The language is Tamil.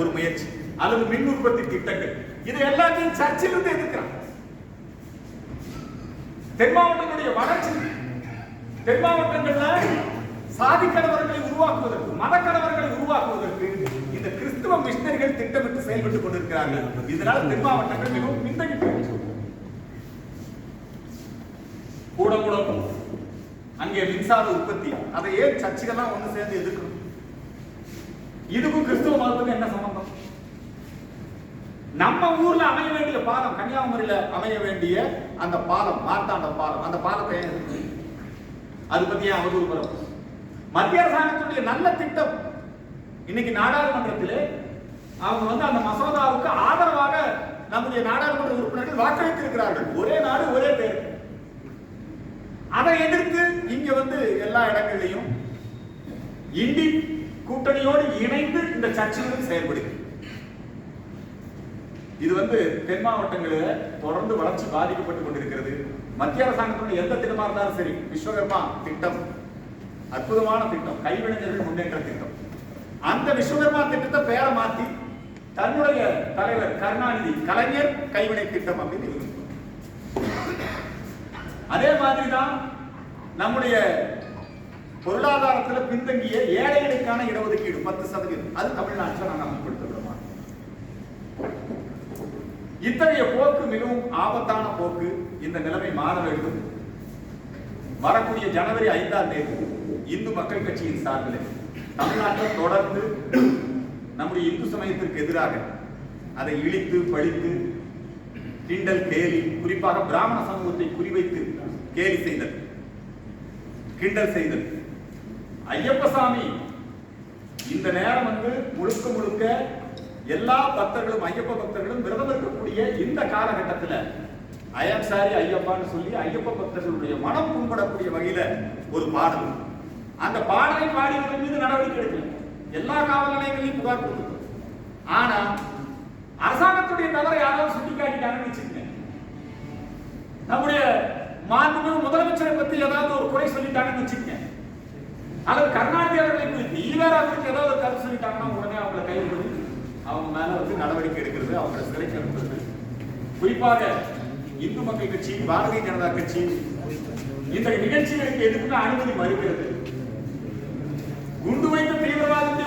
ஒரு முயற்சி. அல்லது மின் உற்பத்தி திட்டங்கள். இது எல்லாத்தையும் சர்ச்சிலிருந்து எதிர்க்கிறான். தென் மாவட்டங்களுடைய வளர்ச்சி. தென் மாவட்டங்கள்ல சாதி கணவர்களை உருவாக்குவதற்கு மத கணவர்களை உருவாக்குவதற்கு இந்த கிறிஸ்துவ மிஷினரிகள் திட்டமிட்டு செயல்பட்டுக் கொண்டிருக்கிறார்கள். இதனால் தென் மாவட்டங்கள் மிகவும் பின்தங்கி கூட கூட அங்கே மின்சார உற்பத்தி. அதை ஏன் சர்ச்சுகள்லாம் ஒன்று சேர்ந்து எதிர்க்கணும்? இதுக்கும் கிறிஸ்துவ மதத்துக்கும் என்ன சம்பந்தம்? நம்ம ஊர்ல அமைய வேண்டிய பாலம் கன்னியாகுமரியில அமைய வேண்டிய அந்த பாலம் மார்த்தாண்ட பாலம். அந்த பாலத்தை அது பத்தி ஏன் அவதூறு மத்திய அரசாங்கத்துடைய நல்ல திட்டம். இன்னைக்கு நாடாளுமன்றத்திலே அவங்க வந்து அந்த மசோதாவுக்கு ஆதரவாக நம்முடைய நாடாளுமன்ற உறுப்பினர்கள் வாக்களித்திருக்கிறார்கள். ஒரே நாடு ஒரே பேர். அதை எதிர்த்து இங்க வந்து எல்லா இடங்களிலையும் இண்டி கூட்டணியோடு இணைந்து இந்த சர்ச்சிலும் செயல்படுகிறது. இது வந்து தென் மாவட்டங்களில் தொடர்ந்து வளர்ச்சி பாதிக்கப்பட்டு கொண்டிருக்கிறது. மத்திய அரசாங்கத்தினுடைய எந்த திட்டமா இருந்தாலும் சரி விஸ்வகர்மா திட்டம் அற்புதமான திட்டம் கைவினைஞர்கள் முன்னேற்ற திட்டம். அந்த விஸ்வகர்மா திட்டத்தை பேரை மாத்தி தன்னுடைய தலைவர் கருணாநிதி கலைஞர் கைவினை திட்டம் அப்படின்னு அதே மாதிரி தான் நம்முடைய பொருளாதாரத்துல பின்தங்கிய ஏழைகளுக்கான இடஒதுக்கீடு பத்து சதவீதம். அது தமிழ்நாட்டில் நாங்கள் அமல்படுத்த இத்தகைய போக்கு மிகவும் ஆபத்தான போக்கு இந்த நிலைமை மாற வேண்டும். வரக்கூடிய ஜனவரி ஐந்தாம் தேதி இந்து மக்கள் கட்சியின் சார்பில் தமிழ்நாட்டில் தொடர்ந்து நம்முடைய இந்து சமயத்திற்கு எதிராக அதை இழித்து பழித்து கிண்டல் கேலி குறிப்பாக பிராமண சமூகத்தை குறிவைத்து கேலி செய்தல் கிண்டல் செய்தல் ஐயப்பசாமி இந்த நேரம் வந்து முழுக்க முழுக்க எல்லா பக்தர்களும் ஐயப்ப பக்தர்களும் விரதம் இருக்கக்கூடிய இந்த காலகட்டத்தில் ஐயம் சாரி ஐயப்பான்னு சொல்லி ஐயப்ப பக்தர்களுடைய மனம் புண்படக்கூடிய வகையில ஒரு பாடல். அந்த பாடலை பாடியவர்கள் மீது நடவடிக்கை எடுக்கல. எல்லா காவல் நிலையங்களையும் புகார் கொடுத்துருக்கோம் ஆனா அரசாங்கத்துடைய தவறை யாராவது சுட்டிக்காட்டிட்டாங்கன்னு வச்சுக்கோங்க. நம்முடைய மாண்புமிகு முதலமைச்சரை பத்தி ஏதாவது ஒரு குறை சொல்லிட்டாங்கன்னு வச்சுக்கோங்க. ஆனால் கருணாநிதி அவர்களை குறித்து ஈவேரா குறித்து ஏதாவது கருத்து சொல்லிட்டாங்கன்னா உடனே அவங்களை கைது அவங்க மேல வந்து நடவடிக்கை எடுக்கிறது அவங்களை சிறைக்கு அனுப்புறது குறிப்பாக இந்து மக்கள் கட்சி பாரதிய ஜனதா கட்சி இந்த நிகழ்ச்சிகளுக்கு எதுக்குமே அனுமதி மறுக்கிறது. குண்டு வைத்த தீவிரவாதத்தை